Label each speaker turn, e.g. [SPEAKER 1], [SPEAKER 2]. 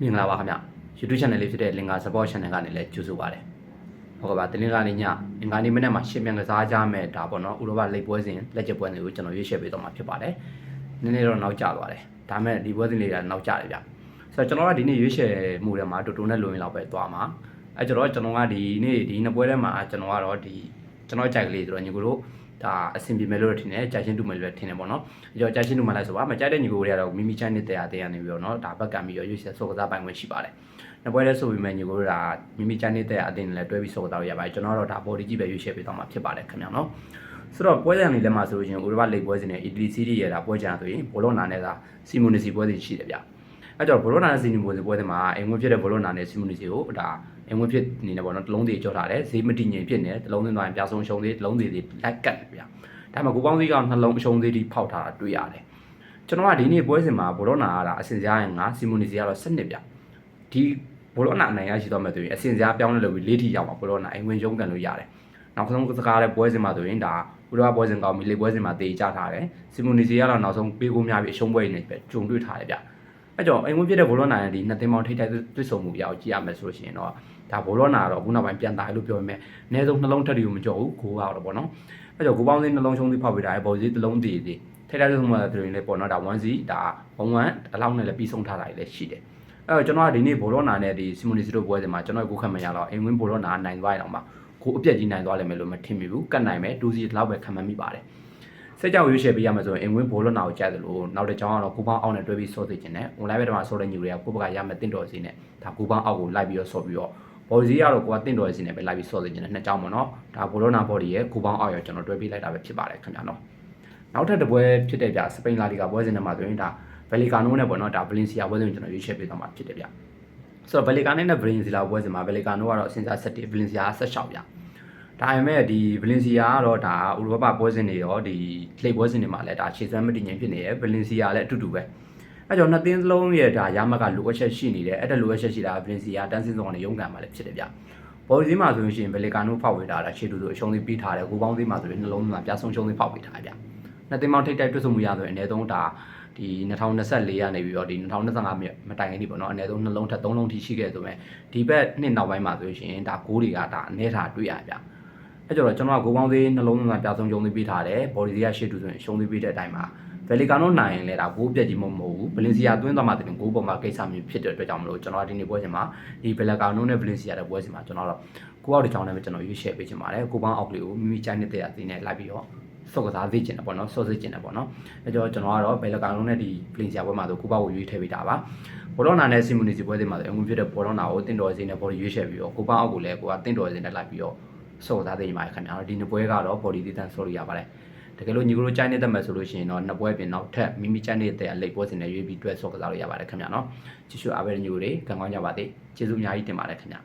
[SPEAKER 1] မင်္ဂလာပါခင်ဗျ YouTube channel လေးဖြစ်တဲ့ Linga Support Channel ကနေလည်းကြိုဆိုပါရစေဟုတ်ကဲ့ပါတင်းလေးကနေညအင်္ဂါနေ့မနေ့မှာရှင်းပြန်ကစားကြမယ်ဒါပေါ့နော်ဥရောပလိပ်ပွဲစဉ်လက်ချက်ပွဲတွေကိုကျွန်တော်ရွေးချယ်ပေးတော့မှာဖြစ်ပါတယ်နည်းနည်းတော့နောက်ကျသွားတယ်ဒါမဲ့ဒီပွဲစဉ်လေးကနောက်ကျတယ်ဗျဆိုတော့ကျွန်တော်ကဒီနေ့ရွေးချယ်မှုထဲမှာတူတူနဲ့လိုရင်းလောက်ပဲသွားမှာအဲကျွန်တော်ကျွန်တော်ကဒီနေ့ဒီနှစ်ပွဲထဲမှာကျွန်တော်ကတော့ဒီကျွန်တော်ကြိုက်ကလေးဆိုတော့ညီကိုတို့ ဒါအဆင်ပြေမယ်လို့ထင်တယ်ကြာချင်းတူမယ်လို့ထင်တယ်ပေါ့နော်အကျော်ကြာချင်းတူမယ်လိုက်ဆိုပါမကြိုက်တဲ့ညီကိုတွေကတော့မိမိချမ်းနဲ့တရားတရားနေပြီးတော့နော်ဒါဘက်ကံပြီးတော့ရွေးချယ်စောကစားပိုင်ခွင့်ရှိပါတယ်နှစ်ပွဲလဲဆိုပြီးမှညီကိုတို့ဒါမိမိချမ်းနဲ့တရားအတင်းနဲ့လည်းတွဲပြီးစောကစားရပါတယ်ကျွန်တော်ကတော့ဒါ body ကြီးပဲရွေးချယ်ပေးတော့မှာဖြစ်ပါတယ်ခင်ဗျာနော်ဆိုတော့ပွဲကြံလေးလက်မှာဆိုရင်ဥရောပလိပ်ပွဲစဉ်နဲ့ Italy Serie ရဲ့ဒါပွဲကြံဆိုရင်ဘောလုံးနာနဲ့ကစီမိုနီစီပွဲစဉ်ရှိတယ်ဗျအဲကြောင့်ဘောလုံးနာနဲ့စီမိုနီပွဲစဉ်မှာအိမ်ဝင်ဖြစ်တဲ့ဘောလုံးနာနဲ့စီမိုနီစီကိုဒါ အိမ်ဝင်ဖြစ်နေတယ်ပေါ့နော်တလုံးသေးကြောထားတယ်ဈေးမတည်ငြိမ်ဖြစ်နေတယ်တလုံးသွင်းသွားရင်ပြာဆုံးရှုံးသေးတလုံးသေးသေးလိုက်ကတ်တယ်ဗျဒါမှကိုပေါင်းစည်းကနှလုံးအရှုံးသေးတိဖောက်ထားတာတွေ့ရတယ်ကျွန်တော်ကဒီနေ့ပွဲစဉ်မှာဘောလုံးနာကဒါအစင်စရာရင်ငါစီမိုနီစီကတော့7နှစ်ဗျဒီဘောလုံးနာအနိုင်ရရှိတော့မှဆိုရင်အစင်စရာပြောင်းလဲလို့ပြီး၄ထိရောက်မှာဘောလုံးနာအိမ်ဝင်ရုံးကန်လို့ရတယ်နောက်ဆုံးစကားတဲ့ပွဲစဉ်မှာဆိုရင်ဒါဥရောပပွဲစဉ်ကောင်းပြီလေပွဲစဉ်မှာတေချထားတယ်စီမိုနီစီကတော့နောက်ဆုံးပေးကိုများပြီးအရှုံးပွဲနေပဲဂျုံတွေ့ထားတယ်ဗျ အဲ့ကြောင့်အိမ်ဝင်ပြတဲ့ဘောလုံးနာရဲ့ဒီနှစ်သင်းပေါင်းထိတိုက်တွေ့ဆုံမှုပြအောင်ကြည့်ရမယ်ဆိုလို့ရှိရင်တော့ဒါဘောလုံးနာကတော့ခုနောက်ပိုင်းပြန်တာလို့ပြောပေမဲ့အနည်းဆုံးနှလုံးထက်တွေကိုမကြောက်ဘူးကိုကတော့ပေါ့နော်အဲ့ကြောင့်ကိုပေါင်းစင်းနှလုံးရှုံးသေးဖောက်ပေးတာရဲ့ဘော်စီတစ်လုံးတည်တည်ထိတိုက်တွေ့ဆုံမှုတွေလည်းပေါ့နော်ဒါ1စီဒါဘုံ1အလောက်နဲ့လည်းပြီးဆုံးထားတာလည်းရှိတယ်အဲ့တော့ကျွန်တော်ကဒီနေ့ဘောလုံးနာနဲ့ဒီစီမိုနီစီတို့ပွဲစဉ်မှာကျွန်တော်ကိုခတ်မရတော့အိမ်ဝင်ဘောလုံးနာနိုင်သွားရအောင်ပါကိုအပြက်ကြီးနိုင်သွားလိမ့်မယ်လို့မထင်မိဘူးကတ်နိုင်မယ်2စီလောက်ပဲခံမှန်းမိပါတယ် စိတ်ကြောက်ရွေးချယ်ပေးရမှာဆိုရင်အင်ဝင်းဘောလုံးနာကိုကြားတယ်လို့နောက်တစ်ကြောင်းကတော့ကိုပေါင်းအောင်နဲ့တွဲပြီးဆော့သိခြင်းနဲ့ online ဘက်မှာဆော့တဲ့ညူတွေကကိုဘက်ကရမယ်တင့်တော်စီနဲ့ဒါကိုပေါင်းအောက်ကိုလိုက်ပြီးတော့ဆော့ပြီးတော့ဘော်စီကတော့ကိုကတင့်တော်စီနဲ့ပဲလိုက်ပြီးဆော့သိခြင်းနဲ့နှစ်ကြောင်းပေါ့နော်ဒါဘောလုံးနာဘော်ဒီရဲ့ကိုပေါင်းအောက်ရောကျွန်တော်တွဲပြီးလိုက်တာပဲဖြစ်ပါတယ်ခင်ဗျာနော်နောက်ထပ်တစ်ပွဲဖြစ်တဲ့ဗျစပိန်လာလီဂါပွဲစဉ်ထဲမှာဆိုရင်ဒါဘယ်လီကာနိုနဲ့ပေါ့နော်ဒါဗလင်စီယာပွဲစဉ်ကိုကျွန်တော်ရွေးချယ်ပေးသွားမှာဖြစ်တယ်ဗျဆိုတော့ဘယ်လီကာနိုနဲ့ဗလင်စီယာပွဲစဉ်မှာဘယ်လီကာနိုကတော့အစင်စား7ဗလင်စီယာ16ဗျ ဒါပေမဲ့ဒီဗလင်စီယာကတော့ဒါဥရောပပွဲစဉ်တွေရောဒီလိပ်ပွဲစဉ်တွေမှာလည်းဒါခြေစွမ်းမတည်ငြိမ်ဖြစ်နေရယ်ဗလင်စီယာလည်းအတူတူပဲအဲကြောင့်နှစ်သင်းစလုံးရဲ့ဒါရမကလိုအပ်ချက်ရှိနေတယ်အဲ့ဒါလိုအပ်ချက်ရှိတာဗလင်စီယာတန်းစင်းဆောင်နဲ့ရုံးကန်မှာလည်းဖြစ်တယ်ဗျဘော်ဒီမှာဆိုလို့ရှိရင်ဘယ်လီကာနိုဖောက်ဝေးတာဒါခြေတူတူအရှုံးလေးပြီးထားတယ်ကိုပေါင်းသေးမှာဆိုရင်နှလုံးသွင်းမှာပြဆုံးရှုံးလေးဖောက်ဝေးထားဗျနှစ်သင်းပေါင်းထိတ်တိုက်တွေ့ဆုံမှုရဆိုရင်အနည်းဆုံးဒါဒီ2024ကနေပြီးတော့ဒီ2025မတိုင်ခင်ဒီပေါ့နော်အနည်းဆုံးနှလုံးထက်3လုံးထိရှိခဲ့ဆိုမဲ့ဒီဘက်နှစ်နောက်ပိုင်းမှာဆိုရှင်ဒါဂိုးတွေကဒါအနည်းထားတွေ့ရဗျ အဲ့ကြတော့ကျွန်တော်ကဂိုးပေါင်းသေးနှလုံးသွင်းမှာပြဆုံးရှုံးလေးပြီးထားတယ်ဘော်ဒီကရှေ့တူဆိုရင်ရှုံးလေးပြီးတဲ့အတိုင်းမှာဗယ်လီကာနိုနိုင်ရင်လည်းဒါဂိုးပြက်ကြီးမဟုတ်ဘူးဗလင်စီယာသွင်းသွားမှတင်ဂိုးပေါ်မှာကိစ္စမျိုးဖြစ်တဲ့အတွက်ကြောင့်မလို့ကျွန်တော်ဒီနေ့ပွဲစဉ်မှာဒီဗယ်လီကာနိုနဲ့ဗလင်စီယာတဲ့ပွဲစဉ်မှာကျွန်တော်တော့ကိုအောက်တစ်ချောင်းနဲ့ပဲကျွန်တော်ရွေးချယ်ပေးချင်ပါတယ်ကိုပေါင်းအောက်ကလေးကိုမိမိချိုင်းနေတဲ့အနေနဲ့လိုက်ပြီးတော့စော့ကစားစေချင်တယ်ပေါ့နော်စော့စေချင်တယ်ပေါ့နော်အဲကြောကျွန်တော်ကတော့ဘယ်လကောင်လုံးနဲ့ဒီပလင်စီယာပွဲမှာဆိုကိုပေါ့ကိုရွေးထည့်ပေးတာပါဘောလုံးနာနဲ့စီမူနီစီပွဲတွေမှာဆိုအငွေဖြစ်တဲ့ဘောလုံးနာကိုတင့်တော်စင်းနဲ့ဘော်ဒီရွေးချယ်ပြီးတော့ကိုပေါ့အောက်ကိုလည်းကိုကတင့်တော်စင်းနဲ့လိုက်ပြီးတော့ စော့ကစားစေချင်ပါတယ်ခင်ဗျာဒီနှစ်ပွဲကတော့ဘော်ဒီတည်တန်းဆော့လို့ရပါတယ်တကယ်လို့ညီကတို့ကြိုင်းနေတဲ့မဲ့ဆိုလို့ရှိရင်တော့နှစ်ပွဲပြင်နောက်ထပ်မိမိကြိုင်းနေတဲ့အလိပ်ပွဲစင်နဲ့ရွေးပြီးတွဲဆော့ကစားလို့ရပါတယ်ခင်ဗျာနော်ကြည့်ရှုအားပေးတဲ့ညီကိုတွေကံကောင်းကြပါသေးကျေးဇူးအများကြီးတင်ပါတယ်ခင်ဗျာ